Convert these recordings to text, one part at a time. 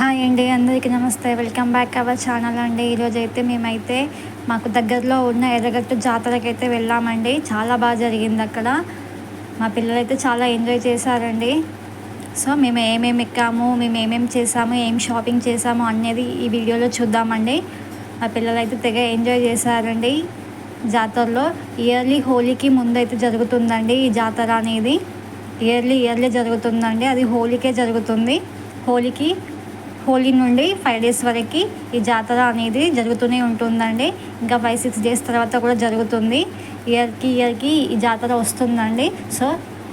Hi అండి అందరికీ నమస్తే. వెల్కమ్ బ్యాక్ అవర్ ఛానల్ అండి. ఈరోజు అయితే మేమైతే మాకు దగ్గరలో ఉన్న ఎర్రగట్టు జాతరకి అయితే వెళ్ళామండి. చాలా బాగా జరిగింది అక్కడ. మా పిల్లలైతే చాలా ఎంజాయ్ చేశారండి. సో మేము ఏమేమి ఎక్కాము మేము ఏమేమి చేసాము ఏం షాపింగ్ చేసాము అనేది ఈ వీడియోలో చూద్దామండి. మా పిల్లలైతే తెగ ఎంజాయ్ చేశారండి జాతరలో. ఇయర్లీ హోలీకి ముందు అయితే జరుగుతుందండి ఈ జాతర అనేది. ఇయర్లీ ఇయర్లీ జరుగుతుందండి. అది హోలీకే జరుగుతుంది. హోలీకి హోలీ నుండి ఫైవ్ డేస్ వరకు ఈ జాతర అనేది జరుగుతూనే ఉంటుందండి. ఇంకా ఫైవ్ సిక్స్ డేస్ తర్వాత కూడా జరుగుతుంది. ఇయర్కి ఇయర్కి ఈ జాతర వస్తుందండి. సో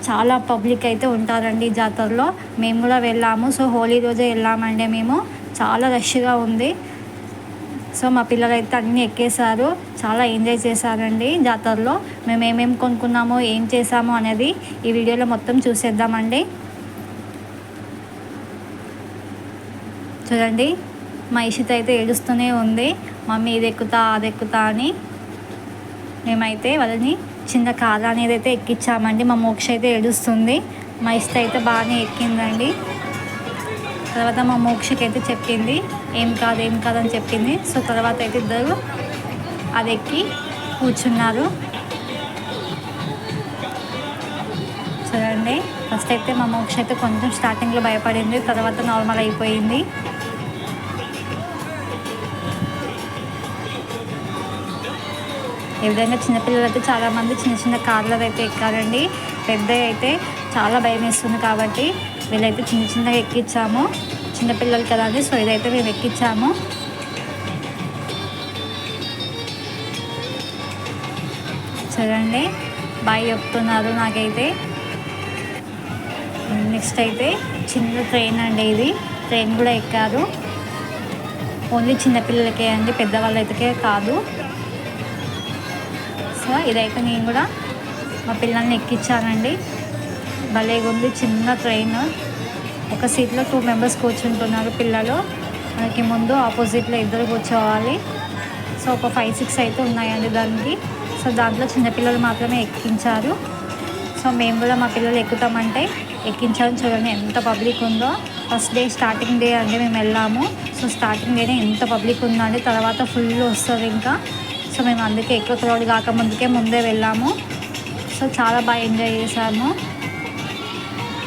చాలా పబ్లిక్ అయితే ఉంటారండి ఈ జాతరలో. మేము కూడా వెళ్ళాము. సో హోలీ రోజే వెళ్ళామండి మేము. చాలా రష్గా ఉంది. సో మా పిల్లలు అయితే అన్నీ ఎక్కేశారు. చాలా ఎంజాయ్ చేశారండి జాతరలో. మేము ఏమేమి కొనుక్కున్నామో ఏం చేసామో అనేది ఈ వీడియోలో మొత్తం చూసేద్దామండి. చూడండి. మా ఇషిత అయితే ఏడుస్తూనే ఉంది. మమ్మీ ఇది ఎక్కుతా అది ఎక్కుతా అని. మేమైతే వాళ్ళని చిన్న కార్ అనేది అయితే ఎక్కించామండి మా మోక్ష అయితే ఏడుస్తుంది. మా ఇష్ట అయితే బాగానే ఎక్కిందండి. తర్వాత మా మోక్షకి అయితే చెప్పింది ఏం కాదు ఏం కాదు అని చెప్పింది. సో తర్వాత అయితే ఇద్దరు అది ఎక్కి కూర్చున్నారు. చూడండి. ఫస్ట్ అయితే మా మోక్ష అయితే కొంచెం స్టార్టింగ్లో భయపడింది. తర్వాత నార్మల్ అయిపోయింది. ఈ విధంగా చిన్నపిల్లలు అయితే చాలామంది చిన్న చిన్న కార్లు అయితే ఎక్కారండి. పెద్ద అయితే చాలా భయం వేస్తుంది కాబట్టి వీళ్ళైతే చిన్న చిన్నగా ఎక్కించాము చిన్నపిల్లలు కదా అని సో ఇదైతే మేము ఎక్కించాము చూడండి బాయ్ చెప్తున్నారు నాకైతే. నెక్స్ట్ అయితే చిన్న ట్రైన్ అండి ఇది. ట్రైన్ కూడా ఎక్కారు. ఓన్లీ చిన్నపిల్లలకే అండి పెద్దవాళ్ళైతే కాదు. సో ఇదైతే నేను కూడా మా పిల్లల్ని ఎక్కించానండి. భలేగా ఉంది చిన్న ట్రైన్ ఒక సీట్లో టూ మెంబర్స్ కూర్చుంటున్నారు పిల్లలు. మనకి ముందు ఆపోజిట్లో ఇద్దరు కూర్చోవాలి. సో ఒక ఫైవ్ సిక్స్ అయితే ఉన్నాయండి దానికి. సో దాంట్లో చిన్నపిల్లలు మాత్రమే ఎక్కించారు. సో మేము కూడా మా పిల్లలు ఎక్కుతామంటే ఎక్కించాలని చూడండి ఎంత పబ్లిక్ ఉందో. ఫస్ట్ డే స్టార్టింగ్ డే అంటే మేము వెళ్ళాము. సో స్టార్టింగ్ డేనే ఎంత పబ్లిక్ ఉందండి. తర్వాత ఫుల్ వస్తుంది ఇంకా. సో మేము అందుకే ఎక్కువ క్రౌడ్ కాకముందుకే ముందే వెళ్ళాము. సో చాలా బాగా ఎంజాయ్ చేశాము.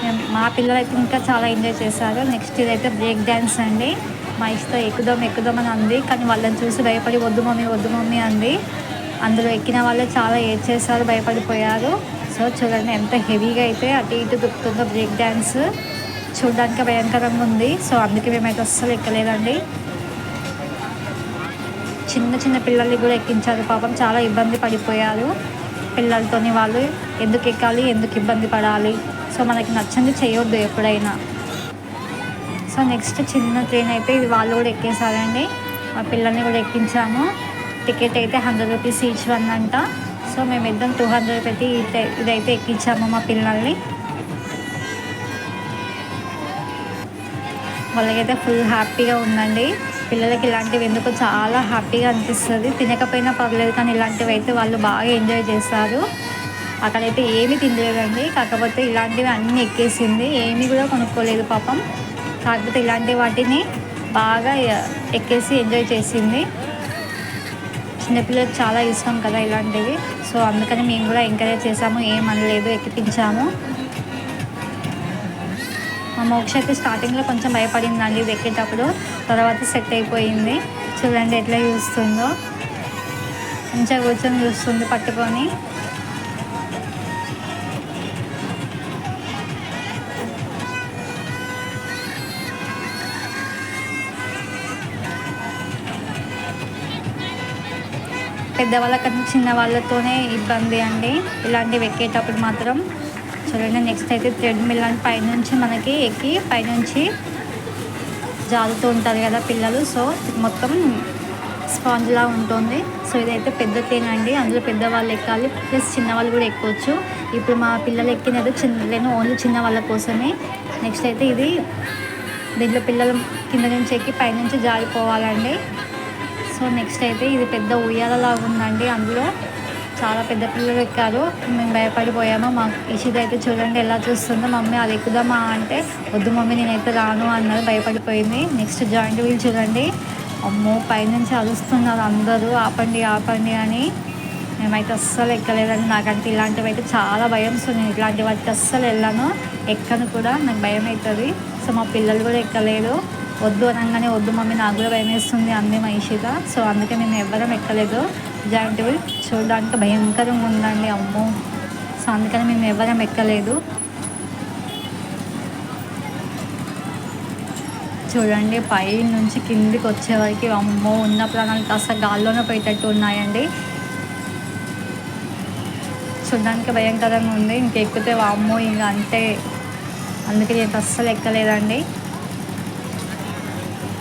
మేము- మా పిల్లలు అయితే ఇంకా చాలా ఎంజాయ్ చేశారు. నెక్స్ట్ ఇదైతే బ్రేక్ డ్యాన్స్ అండి. మా ఇష్టం ఎక్కుదాం ఎక్కుదాం అని అంది. కానీ వాళ్ళని చూసి భయపడి వద్దు మమ్మీ వద్దు మమ్మీ అంది. అందులో ఎక్కిన వాళ్ళే చాలా ఏడ్చేసారు భయపడిపోయారు. సో చూడండి ఎంత హెవీగా అయితే అటు ఇటు దుక్కుతుందో బ్రేక్ డ్యాన్స్ చూడడానికి భయంకరంగా ఉంది. సో అందుకే మేమైతే అస్సలు ఎక్కలేదండి. చిన్న చిన్న పిల్లల్ని కూడా ఎక్కించారు. పాపం చాలా ఇబ్బంది పడిపోయారు. పిల్లలతోని వాళ్ళు ఎందుకు ఎక్కాలి ఎందుకు ఇబ్బంది పడాలి. సో మనకి నచ్చింది చేయొద్దు ఎప్పుడైనా. సో నెక్స్ట్ చిన్న ట్రైన్ అయితే ఇది వాళ్ళు కూడా ఎక్కేసారండి మా పిల్లల్ని కూడా ఎక్కించాము. టికెట్ అయితే హండ్రెడ్ రూపీస్ ఈచ్ వన్ అంట. సో మేము ఇద్దరం టూ హండ్రెడ్ పెట్టి ఇదైతే ఎక్కించాము మా పిల్లల్ని. వాళ్ళకైతే ఫుల్ హ్యాపీగా ఉందండి. పిల్లలకి ఇలాంటివి ఎందుకు చాలా హ్యాపీగా అనిపిస్తుంది. తినకపోయినా పర్లేదు కానీ ఇలాంటివి అయితే వాళ్ళు బాగా ఎంజాయ్ చేస్తారు. అక్కడైతే ఏమీ తినలేదండి. కాకపోతే ఇలాంటివి అన్నీ ఎక్కేసింది. ఏమీ కూడా కొనుక్కోలేదు పాపం. కాకపోతే ఇలాంటి వాటిని బాగా ఎక్కేసి ఎంజాయ్ చేసింది. చిన్నపిల్లలకు చాలా ఇష్టం కదా ఇలాంటివి. సో అందుకని మేము కూడా ఎంకరేజ్ చేసాము ఏమనలేదు ఎక్కిపించాము. మోక్ష అయితే స్టార్టింగ్లో కొంచెం భయపడిందండి. ఇది ఎక్కేటప్పుడు తర్వాత సెట్ అయిపోయింది. చూడండి ఎట్లా చూస్తుందో. మంచిగా కూర్చొని చూస్తుంది పట్టుకొని. పెద్దవాళ్ళ కన్నా చిన్న వాళ్ళతోనే ఇబ్బంది అండి. ఇలాంటివి ఎక్కేటప్పుడు మాత్రం చూడండి నెక్స్ట్ అయితే థ్రెడ్ మిల్ అని పైనుంచి మనకి ఎక్కి పైనుంచి జారుతూ ఉంటారు కదా పిల్లలు. సో మొత్తం స్పాంజ్లా ఉంటుంది. సో ఇదైతే పెద్ద ట్రైన్ అండి. అందులో పెద్దవాళ్ళు ఎక్కాలి. ప్లస్ చిన్నవాళ్ళు కూడా ఎక్కొచ్చు ఇప్పుడు మా పిల్లలు ఎక్కినది చిన్న ట్రైన్ ఓన్లీ చిన్న వాళ్ళ కోసమే. నెక్స్ట్ అయితే ఇది దీంట్లో పిల్లలు కింద నుంచి ఎక్కి పైనుంచి జారిపోవాలండి. సో నెక్స్ట్ అయితే ఇది పెద్ద ఉయ్యాలలాగా ఉందండి అందులో. చాలా పెద్ద పిల్లలు ఎక్కారు. మేము భయపడిపోయాము. మా ఇషిద్ అయితే చూడండి ఎలా చూస్తుందో. మమ్మీ అది ఎక్కుదామా? అంటే వద్దు మమ్మీ నేనైతే రాను అన్నది భయపడిపోయింది. నెక్స్ట్ జాయింట్ వీల్ చూడండి. అమ్మో పైనుంచి అరుస్తున్నారు అందరూ. ఆపండి ఆపండి అని మేమైతే అస్సలు ఎక్కలేదండి. నాకంటే ఇలాంటివి అయితే చాలా భయం. సో నేను ఇట్లాంటి వాటికి అస్సలు వెళ్ళాను. ఎక్కను కూడా. నాకు భయం అవుతుంది. సో మా పిల్లలు కూడా ఎక్కలేదు వద్దు అనగానే వద్దు మమ్మీ నాకు కూడా భయం వేస్తుంది అంది మహిషిగా సో అందుకే మేము ఎవ్వరం ఎక్కలేదు. జాయింట్ చూడడానికి భయంకరంగా ఉందండి అమ్మో. సో అందుకని మేము ఎవరం ఎక్కలేదు. చూడండి పై నుంచి కిందికి వచ్చే అమ్మో ఉన్న ప్రాణాలు కాస్త గాల్లోనే పోయేటట్టు ఉన్నాయండి. చూడడానికి భయంకరంగా ఉంది. ఇంకెక్కితే అమ్మో ఇంకా అంటే అందుకే నేను అస్సలు ఎక్కలేదండి.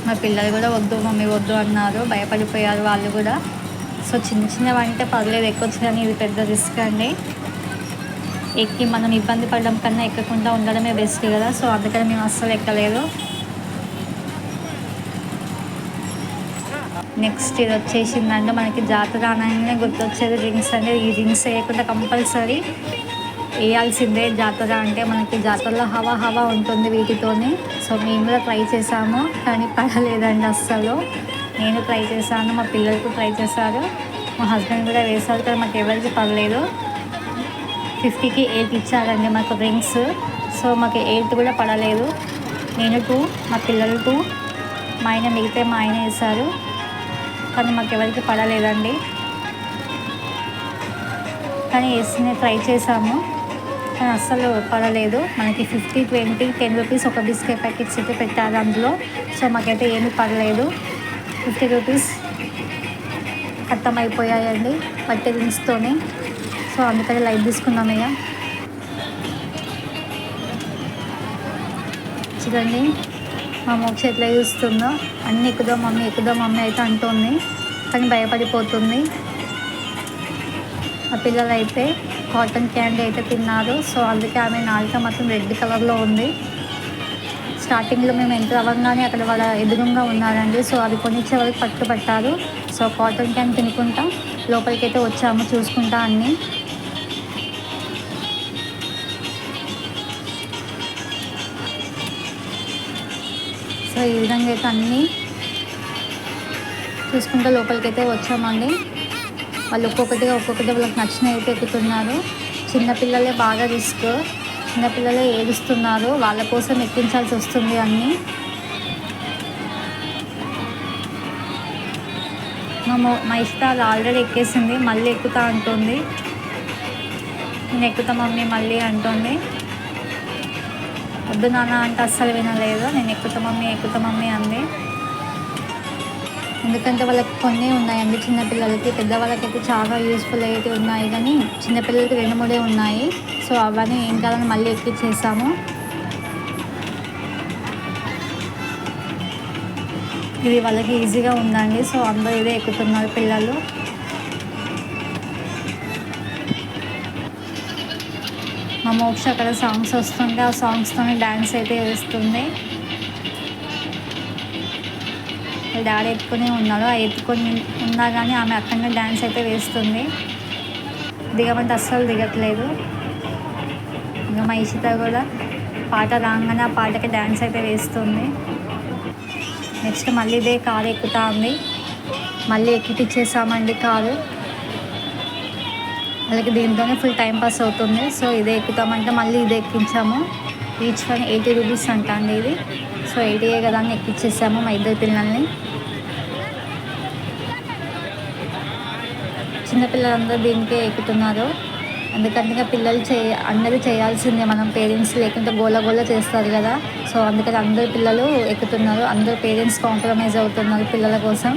మా పిల్లలు కూడా వద్దు మమ్మీ వద్దు అన్నారు. భయపడిపోయారు వాళ్ళు కూడా. సో చిన్న చిన్నవి అంటే పర్లేదు ఎక్కొచ్చు కానీ ఇది పెద్ద రిస్క్ అండి. ఎక్కి మనం ఇబ్బంది పడడం కన్నా ఎక్కకుండా ఉండడమే బెస్ట్ కదా సో అందుకని మేము అస్సలు ఎక్కలేదు. నెక్స్ట్ ఇది వచ్చేసిందంటే మనకి జాతర అనగానే గుర్తొచ్చేది రింగ్స్ అంటే ఈ రింగ్స్ వేయకుండా కంపల్సరీ వేయాల్సిందే జాతర అంటే మనకి జాతరలో హవా హవా ఉంటుంది వీటితోని. సో మేము కూడా ట్రై చేసాము కానీ పడలేదండి అస్సలు. నేను ట్రై చేశాను మా పిల్లలకు ట్రై చేశారు. మా హస్బెండ్ కూడా వేశారు కానీ మాకు ఎవరికి పడలేదు ఫిఫ్టీకి ఎయిట్ ఇచ్చారండి మాకు రింగ్స్ సో మాకు ఎయిట్ కూడా పడలేదు. నేను టూ మా పిల్లలు టూ మా ఆయన మిగితే మా ఆయన వేశారు. కానీ మాకు ఎవరికి పడలేదండి. కానీ వేసి ట్రై చేశాము కానీ అస్సలు పడలేదు. మనకి ఫిఫ్టీ ట్వంటీ టెన్ రూపీస్ ఒక బిస్కెట్ ప్యాకెట్స్ అయితే పెట్టారు అందులో. సో మాకైతే ఏమీ పడలేదు. ఫిఫ్టీ రూపీస్ ఖతం అయిపోయాయండి పట్టి దించుతోనే సో అందుకని లైట్ తీసుకున్నాం ఇక. చూడండి మా మోక్ష ఎట్లా చూస్తుందో. అన్నీ ఎక్కుదో మమ్మీ ఎక్కుదాం మమ్మీ అయితే అంటుంది. కానీ భయపడిపోతుంది. ఆ పిల్లలు అయితే కాటన్ క్యాండీ అయితే తిన్నారు. సో అందుకే ఆమె నాలుక మాత్రం రెడ్ కలర్లో ఉంది. స్టార్టింగ్లో మేము ఎంటర్ అవ్వగానే అక్కడ వాళ్ళ ఎదురుగా ఉన్నారండి సో అవి కొనిచ్చే వరకు పట్టుపట్టారు సో కాటన్ క్యాన్ తినుకుంటా లోపలికి అయితే వచ్చాము చూసుకుంటా అన్నీ. సో ఈ విధంగా అయితే అన్నీ చూసుకుంటూ లోపలికైతే వచ్చామండి. వాళ్ళు ఒక్కొక్కటిగా ఒక్కొక్కటి వాళ్ళకి నచ్చినవి అయితే ఎక్కుతున్నారు చిన్నపిల్లలే బాగా రిస్క్. చిన్నపిల్లలే ఏడుస్తున్నారు. వాళ్ళ కోసం ఎక్కించాల్సి వస్తుంది అన్నీ. మా మా ఇష్టాలు ఆల్రెడీ ఎక్కేసింది. మళ్ళీ ఎక్కుతా అంటుంది. నేను ఎక్కుతా మమ్మీ మళ్ళీ అంటుంది. వద్దు నాన్న అంటే అస్సలు వినలేదు. నేను ఎక్కుతా మమ్మీ ఎక్కుతా మమ్మీ అంది. ఎందుకంటే వాళ్ళకి కొన్ని ఉన్నాయండి. చిన్నపిల్లలకి పెద్దవాళ్ళకైతే చాలా యూస్ఫుల్ అయితే ఉన్నాయి కానీ చిన్నపిల్లలకి రెండు మూడే ఉన్నాయి. సో అవన్నీ ఏం కాదని మళ్ళీ ఎక్కిచ్చేసాము. ఇది వాళ్ళకి ఈజీగా ఉందండి. సో అందరూ ఇదే ఎక్కుతున్నారు పిల్లలు. మా మోక్ష అక్కడ సాంగ్స్ వస్తుంటే ఆ సాంగ్స్తోనే డ్యాన్స్ అయితే వేస్తుంది. వాళ్ళ డాడీ ఎత్తుకొని ఉన్నాడు ఆ ఎత్తుకొని ఉన్నా కానీ ఆమె అక్కడనే డ్యాన్స్ అయితే వేస్తుంది. దిగమంటే అస్సలు దిగట్లేదు. ఇంకా మా ఇషిత కూడా పాట రాగానే ఆ పాటకి డ్యాన్స్ అయితే వేస్తుంది. నెక్స్ట్ మళ్ళీ ఇదే కారు ఎక్కుతా ఉంది. మళ్ళీ ఎక్కిపిచ్చేసామండి కారు. వాళ్ళకి దీంతోనే ఫుల్ టైం పాస్ అవుతుంది. సో ఇదే ఎక్కుతామంటే మళ్ళీ ఇదే ఎక్కించాము. ఈచ్ వన్ ఎయిటీ రూపీస్ అంట అండి ఇది. సో ఎయిటీ కదా అని ఎక్కిచ్చేసాము మా ఇద్దరు పిల్లల్ని. చిన్నపిల్లలందరూ దీనికే ఎక్కుతున్నారు. ఎందుకంటే ఇంకా పిల్లలు చే అందరూ చేయాల్సిందే. మనం పేరెంట్స్ లేకుంటే గోల గోల చేస్తారు కదా. సో అందుకని అందరు పిల్లలు ఎక్కుతున్నారు. అందరు పేరెంట్స్ కాంప్రమైజ్ అవుతున్నారు పిల్లల కోసం.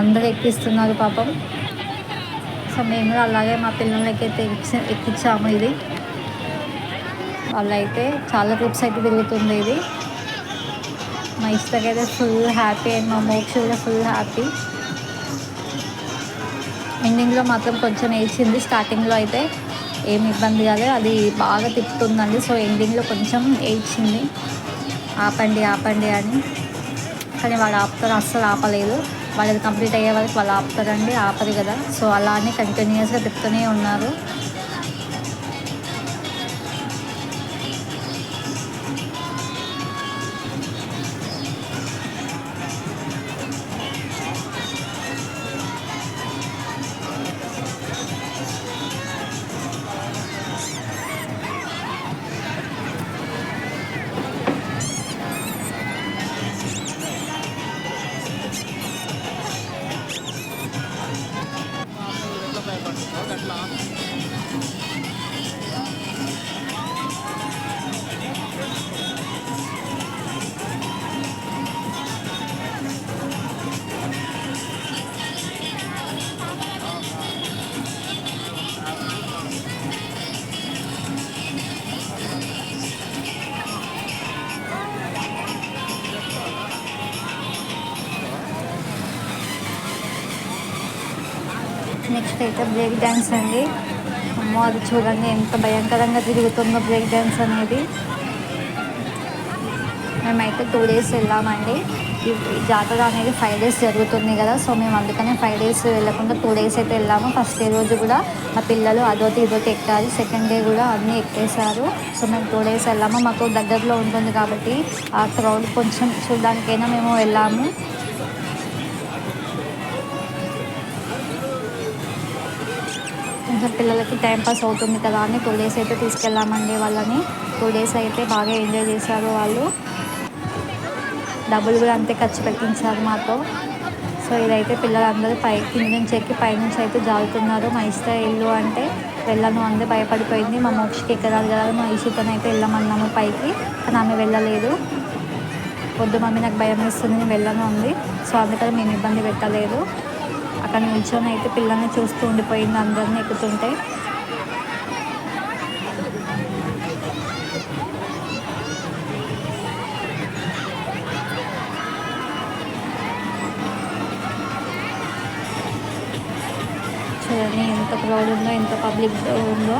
అందరూ ఎక్కిస్తున్నారు పాపం. సో మేము కూడా అలాగే మా పిల్లలకి అయితే ఎక్కి ఎక్కించాము ఇది. వాళ్ళైతే చాలా ట్రిప్స్ అయితే తిరుగుతుంది ఇది. మా ఇష్టకైతే ఫుల్ హ్యాపీ అండ్ మా మోక్ష కూడా ఫుల్ హ్యాపీ ఎండింగ్లో మాత్రం కొంచెం వేసింది. స్టార్టింగ్లో అయితే ఏమి ఇబ్బంది కాలేదు. అది బాగా తిప్పుతుందండి. సో ఎండింగ్లో కొంచెం ఏడ్చింది ఆపండి ఆపండి అని. కానీ వాడు ఆపుతారు. అస్సలు ఆపలేదు. వాళ్ళది కంప్లీట్ అయ్యే వరకు వాళ్ళు ఆపుతారండి. ఆపరు కదా. సో అలానే కంటిన్యూస్గా తిప్పుతూనే ఉన్నారు. నెక్స్ట్ అయితే బ్రేక్ డ్యాన్స్ అండి. అమ్మో అది చూడండి ఎంత భయంకరంగా తిరుగుతుందో బ్రేక్ డ్యాన్స్ అనేది. మేమైతే టూ డేస్ వెళ్ళామండి. ఈ జాతర అనేది ఫైవ్ డేస్ జరుగుతుంది కదా సో మేము అందుకనే ఫైవ్ డేస్ వెళ్ళకుండా టూ డేస్ అయితే వెళ్ళాము. ఫస్ట్ డే రోజు కూడా మా పిల్లలు అదోటి ఇదోటి ఎక్కారు. సెకండ్ డే కూడా అన్నీ ఎక్కేశారు. సో మేము టూ డేస్ వెళ్ళాము. మాకు దగ్గరలో ఉంటుంది కాబట్టి ఆ క్రౌడ్ కొంచెం చూడడానికైనా మేము వెళ్ళాము. కొంచెం పిల్లలకి టైం పాస్ అవుతుంది కదా అని టూ డేస్ అయితే తీసుకెళ్ళామండి వాళ్ళని. టూ డేస్ అయితే బాగా ఎంజాయ్ చేశారు వాళ్ళు. డబ్బులు కూడా అంతే ఖర్చు పెట్టించారు మాతో. సో ఇదైతే పిల్లలందరూ పై కింద నుంచి ఎక్కి పైనుంచి అయితే జారుతున్నారు. మా ఇష్ట ఇల్లు అంటే వెళ్ళను అందే భయపడిపోయింది. మా మోక్షకి ఎక్కడాలి కదా మా ఇషితనైతే వెళ్ళమన్నాము పైకి. కానీ ఆమె వెళ్ళలేదు. వద్దు మమ్మీ నాకు భయం వేస్తుంది నేను వెళ్ళను అంది. సో అందుకని మేము ఇబ్బంది పెట్టలేదు. అక్కడ నిల్చొని అయితే పిల్లల్ని చూస్తూ ఉండిపోయింది అందరిని ఎక్కుతుంటే. చూడండి ఎంత క్రౌడ్ ఉందో ఎంత పబ్లిక్ ఉందో.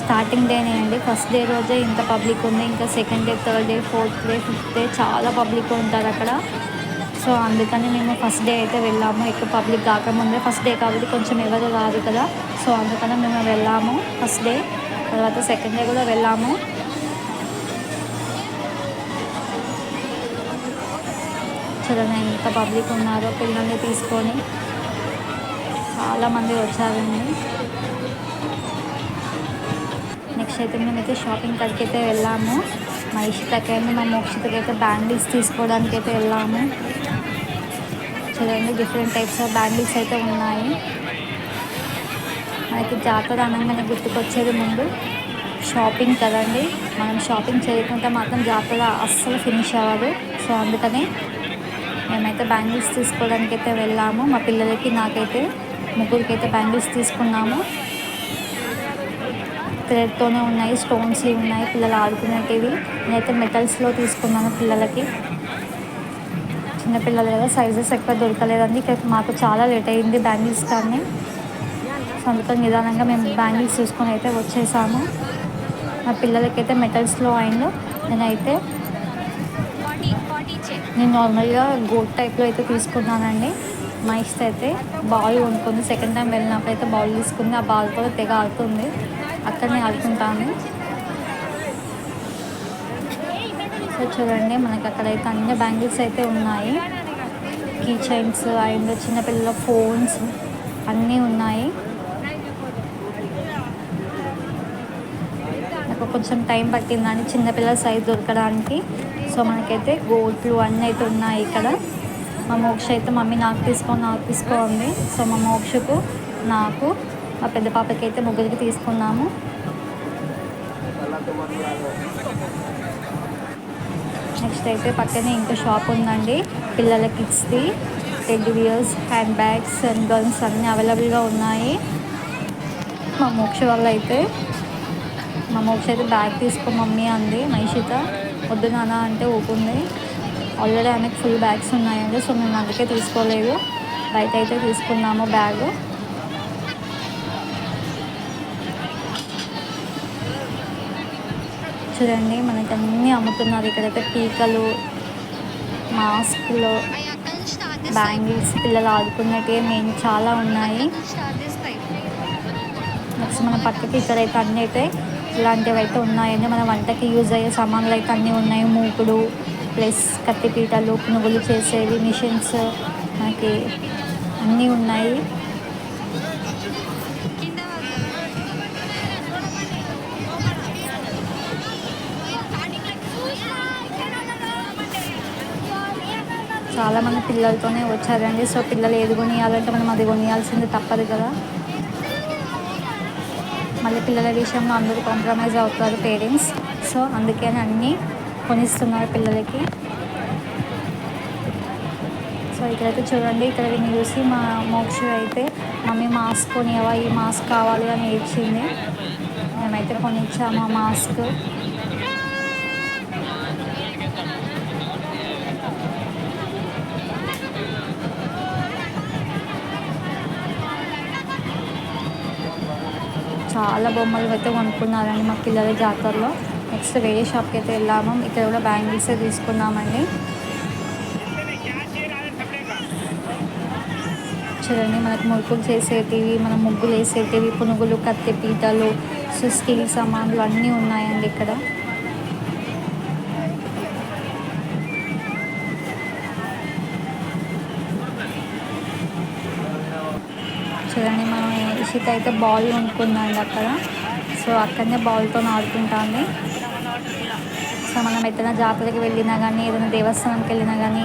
స్టార్టింగ్ డేనే అండి ఫస్ట్ డే రోజే ఇంత పబ్లిక్ ఉంది. ఇంకా second day third day fourth day fifth day చాలా పబ్లిక్ ఉంటారు అక్కడ. సో అందుకని మేము ఫస్ట్ డే అయితే వెళ్ళాము. ఎక్కువ పబ్లిక్ కాకముందే ఫస్ట్ డే కాబట్టి కొంచెం ఎవరు రాదు కదా. సో అందుకని మేము వెళ్ళాము ఫస్ట్ డే. తర్వాత సెకండ్ డే కూడా వెళ్ళాము. చూడండి ఎంత పబ్లిక్ ఉన్నారో పిల్లల్ని తీసుకొని చాలామంది వచ్చారండి. నెక్స్ట్ అయితే మేమైతే షాపింగ్ కాడికి అయితే వెళ్ళాము. మా దగ్గర మా మోక్షతకి అయితే బ్యాంగిల్స్ తీసుకోవడానికి అయితే వెళ్ళాము. చూడండి డిఫరెంట్ టైప్స్ ఆఫ్ బ్యాండిల్స్ అయితే ఉన్నాయి. మనకి జాతర అనగానే గుర్తుకొచ్చేది ముందు షాపింగ్ కదండి. మనం షాపింగ్ చేయకుంటే మాత్రం జాతర అస్సలు ఫినిష్ అవ్వదు. సో అందుకని మేమైతే బ్యాంగిల్స్ తీసుకోవడానికి అయితే వెళ్ళాము. మా పిల్లలకి నాకైతే ముగ్గురికి అయితే బ్యాంగిల్స్ తీసుకున్నాము. థ్రెడ్తోనే ఉన్నాయి స్టోన్స్ ఉన్నాయి పిల్లలు ఆడుకునేటివి. నేనైతే మెటల్స్లో తీసుకున్నాను పిల్లలకి. చిన్నపిల్లలు కదా సైజెస్ ఎక్కువ దొరకలేదండి. ఇక్కడ మాకు చాలా లేట్ అయింది బ్యాంగిల్స్ కానీ. సో అందుకని నిదానంగా మేము బ్యాంగిల్స్ తీసుకొని అయితే వచ్చేసాము. మా పిల్లలకైతే మెటల్స్లో అండ్ నేనైతే నేను నార్మల్గా గోట్ టైప్లో అయితే తీసుకున్నానండి. మా ఇష్ట అయితే బాల్ కొనుక్కుంది. సెకండ్ టైం వెళ్ళినప్పుడు అయితే బాల్ తీసుకుంది. ఆ బాల్ కూడా తెగ ఆడుతుంది. అక్కడనే ఆడుకుంటాను సో చూడండి మనకి అక్కడైతే అన్ని బ్యాంగిల్స్ అయితే ఉన్నాయి. కీ చైన్స్ అండ్ చిన్నపిల్లల ఫోన్స్ అన్నీ ఉన్నాయి. నాకు కొంచెం టైం పట్టిందని చిన్నపిల్లల సైజ్ దొరకడానికి. సో మనకైతే గోట్లు అన్నీ అయితే ఉన్నాయి ఇక్కడ. మా మోక్ష అయితే మమ్మీ నాకు తీసుకో నాకు తీసుకో ఉంది సో మా మోక్షకు నాకు మా పెద్ద పాపకి అయితే ముగ్గురికి తీసుకున్నాము. నెక్స్ట్ అయితే పక్కనే ఇంకో షాప్ ఉందండి. పిల్లల కిడ్స్ది ted bears hand bags and guns అన్నీ అవైలబుల్గా ఉన్నాయి. మా మోక్ష వల్ల అయితే మా మోక్ష అయితే బ్యాగ్ తీసుకో మమ్మీ అంది మహిషిత. వద్దు నాన్న అంటే ఊపుంది ఆల్రెడీ ఆమెకు ఫుల్ బ్యాగ్స్ ఉన్నాయండి సో మేము అందుకే తీసుకోలేదు. బయట అయితే తీసుకున్నాము బ్యాగ్. చూడండి మనకి అన్నీ అమ్ముతున్నారు. ఇక్కడైతే టీకలు మాస్క్లు బ్యాంగిల్స్ పిల్లలు ఆడుకున్నట్టే మెయిన్ చాలా ఉన్నాయి. నెక్స్ట్ మన పక్కకి ఇక్కడైతే అన్నీ అయితే ఇలాంటివి అయితే ఉన్నాయండి. మన వంటకి యూజ్ అయ్యే సామాన్లు అయితే అన్నీ ఉన్నాయి. మూకుడు ప్లస్ కత్తిపీటలు పునుగులు చేసేవి మిషన్స్ మనకి అన్నీ ఉన్నాయి. చాలామంది పిల్లలతోనే వచ్చారండి. సో పిల్లలు ఏది కొనియాలంటే మనం అది కొనియాల్సింది తప్పదు కదా. మళ్ళీ పిల్లల విషయంలో అందరూ కాంప్రమైజ్ అవుతారు పేరెంట్స్ సో అందుకని అన్నీ కొనిస్తున్నారు పిల్లలకి. సో ఇక్కడైతే చూడండి ఇక్కడ విని చూసి మా మోక్ష అయితే మమ్మీ మాస్క్ కొనియవా? ఈ మాస్క్ కావాలి అని ఏడ్చింది. మేమైతే కొనిచ్చాము ఆ మాస్క్ చాలా బొమ్మలు అయితే కొనుక్కున్నారండి మా పిల్లల జాతరలో. నెక్స్ట్ వేరే షాప్కి అయితే వెళ్ళాము. ఇక్కడ కూడా బ్యాంగిల్స్ తీసుకున్నామండి. చూడండి మనకు ముగ్గులు చేసేటివి మన ముగ్గులు వేసేటివి పునుగులు కత్తి పీటలు సో స్టీల్ సామాన్లు అన్నీ ఉన్నాయండి ఇక్కడ. చూడండి మనం అయితే బాల్ కొనుక్కుందండి అక్కడ. సో అక్కడనే బాల్తో ఆడుకుంటాంది. సో మనం ఎక్కడైనా జాతరకి వెళ్ళినా కానీ ఏదైనా దేవస్థానంకి వెళ్ళినా కానీ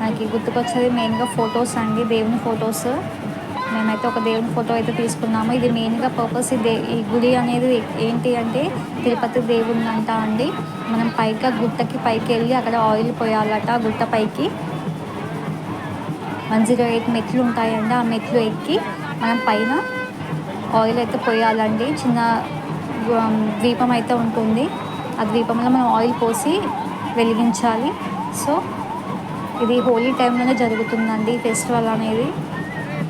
మనకి గుర్తుకొచ్చేది మెయిన్గా ఫొటోస్ అండి దేవుని ఫొటోస్. మేమైతే ఒక దేవుని ఫోటో అయితే తీసుకున్నాము. ఇది మెయిన్గా పర్పస్ ఈ ఈ గుడి అనేది ఏంటి అంటే తిరుపతి దేవుని అంట అండి. మనం పైగా గుట్టకి పైకి వెళ్ళి అక్కడ ఆయిల్ పోయాలట గుట్ట పైకి. వన్ జీరో ఎయిట్ మెట్లు ఉంటాయండి. ఆ మెట్లు ఎక్కి మనం పైన ఆయిల్ అయితే పోయాలండి. చిన్న ద్వీపం అయితే ఉంటుంది. ఆ ద్వీపంలో మనం ఆయిల్ పోసి వెలిగించాలి. సో ఇది హోలీ టైంలోనే జరుగుతుందండి ఫెస్టివల్ అనేది.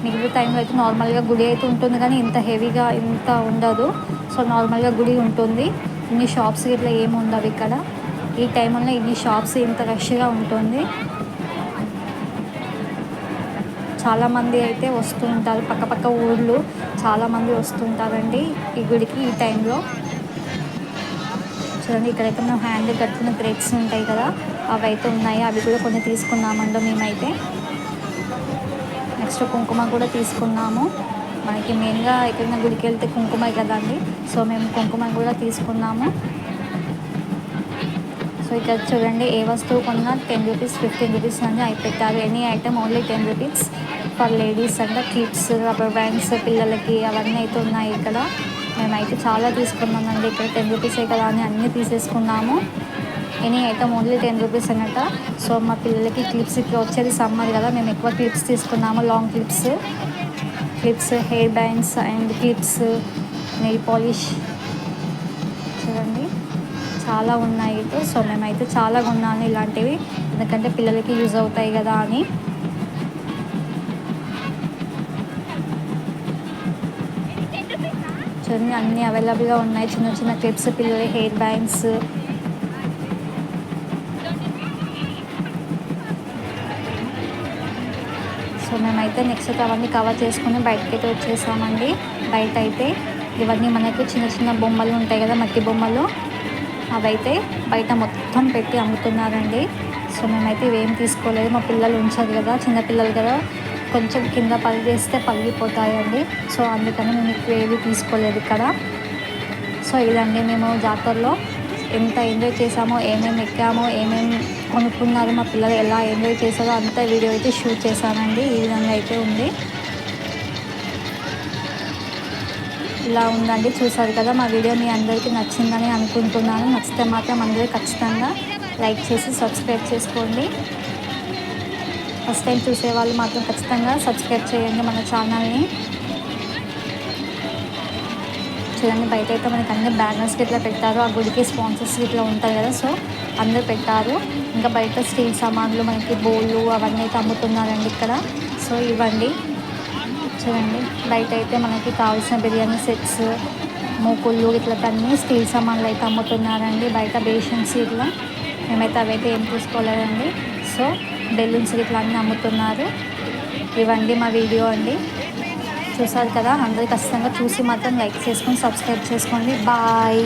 మిగిలిన టైంలో అయితే నార్మల్గా గుడి అయితే ఉంటుంది కానీ ఇంత హెవీగా ఇంత ఉండదు. సో నార్మల్గా గుడి ఉంటుంది. ఇన్ని షాప్స్ ఇట్లా ఏమి ఉండవు ఇక్కడ. ఈ టైంలో ఇన్ని షాప్స్ ఇంత రష్గా ఉంటుంది. చాలామంది అయితే వస్తుంటారు ఉంటారు. పక్కపక్క ఊళ్ళు చాలామంది వస్తుంటారండి ఈ గుడికి ఈ టైంలో. చూడండి ఇక్కడైతే మేము హ్యాండ్ కట్టుకున్న బ్రేక్స్ ఉంటాయి కదా అవి అయితే ఉన్నాయి. అవి కూడా కొన్ని తీసుకున్నామండి మేమైతే. నెక్స్ట్ కుంకుమ కూడా తీసుకున్నాము. మనకి మెయిన్గా ఎక్కడైనా గుడికి వెళ్తే కుంకుమ కదండి సో మేము కుంకుమ కూడా తీసుకున్నాము. సో ఇక్కడ చూడండి ఏ వస్తువు కొన్నా టెన్ రూపీస్ ఫిఫ్టీన్ రూపీస్ అని అయిపెట్టారు. Any item only ten rupees. For ladies అంటే క్లిప్స్ రబ్బర్ బ్యాండ్స్ పిల్లలకి అవన్నీ అయితే ఉన్నాయి ఇక్కడ. మేమైతే చాలా తీసుకున్నామండి. ఇక్కడ టెన్ రూపీసే కదా అని అన్నీ తీసేసుకున్నాము. Any item only ten rupees అనట so మా పిల్లలకి క్లిప్స్ వచ్చేది సమ్మర్ కదా. మేము ఎక్కువ క్లిప్స్ తీసుకున్నాము long clips clips hair bands and clips nail polish చూడండి. చాలా ఉన్నాయి. సో మేమైతే చాలా కొన్నాను ఇలాంటివి. ఎందుకంటే పిల్లలకి యూజ్ అవుతాయి కదా అని. దొరుకుతుంది అన్నీ అవైలబుల్గా ఉన్నాయి. చిన్న చిన్న క్లిప్స్ పిల్లల హెయిర్ బ్యాండ్స్. సో మేమైతే నెక్స్ట్ అవన్నీ కవర్ చేసుకుని బయటకి అయితే వచ్చేసామండి. బయట అయితే ఇవన్నీ మనకు చిన్న చిన్న బొమ్మలు ఉంటాయి కదా మట్టి బొమ్మలు. అవైతే బయట మొత్తం పెట్టి అమ్ముతున్నారండి. సో మేమైతే ఇవేం తీసుకోలేదు. మా పిల్లలు ఉంచారు కదా చిన్నపిల్లలు కదా. కొంచెం కింద పని చేస్తే పగిలిపోతాయండి. సో అందుకని మేము ఎక్కువ ఏవి తీసుకోలేదు ఇక్కడ. సో ఇదండి మేము జాతరలో ఎంత ఎంజాయ్ చేసామో ఏమేమి ఎక్కామో ఏమేమి కొనుక్కున్నారో మా పిల్లలు ఎలా ఎంజాయ్ చేశారో అంత వీడియో అయితే షూట్ చేశానండి. ఈ విధంగా అయితే ఉంది. ఇలా ఉందండి. చూసారు కదా మా వీడియో మీ అందరికీ నచ్చిందని అనుకుంటున్నాను. నచ్చితే మాత్రం అందరూ ఖచ్చితంగా లైక్ చేసి సబ్స్క్రైబ్ చేసుకోండి. ఫస్ట్ టైం చూసే వాళ్ళు మాత్రం ఖచ్చితంగా సబ్స్క్రైబ్ చేయండి మన ఛానల్ని చూడండి బయట అయితే మనకి అన్ని బ్యానర్స్ ఇట్లా పెట్టారు. ఆ గుడికి స్పాన్సర్స్ ఇట్లా ఉంటాయి కదా సో అందరు పెట్టారు. ఇంకా బయట స్టీల్ సామాన్లు మనకి బోళ్ళు అవన్నీ అయితే అమ్ముతున్నారండి ఇక్కడ. సో ఇవ్వండి. చూడండి బయట అయితే మనకి కావాల్సిన బిర్యానీ సెట్స్ మూకుళ్ళు ఇట్లా అన్నీ స్టీల్ సామాన్లు అయితే అమ్ముతున్నారండి. బయట బేషన్స్ ఇట్లా. మేమైతే అవైతే ఏం తీసుకోలేదండి. సో బెలూన్స్ ఇట్లా అన్నీ అమ్ముతున్నారు. ఇవండి మా వీడియో అండి. చూసారు కదా? అందరూ ఖచ్చితంగా చూసి మాత్రం లైక్ చేసుకొని సబ్స్క్రైబ్ చేసుకోండి. బాయ్.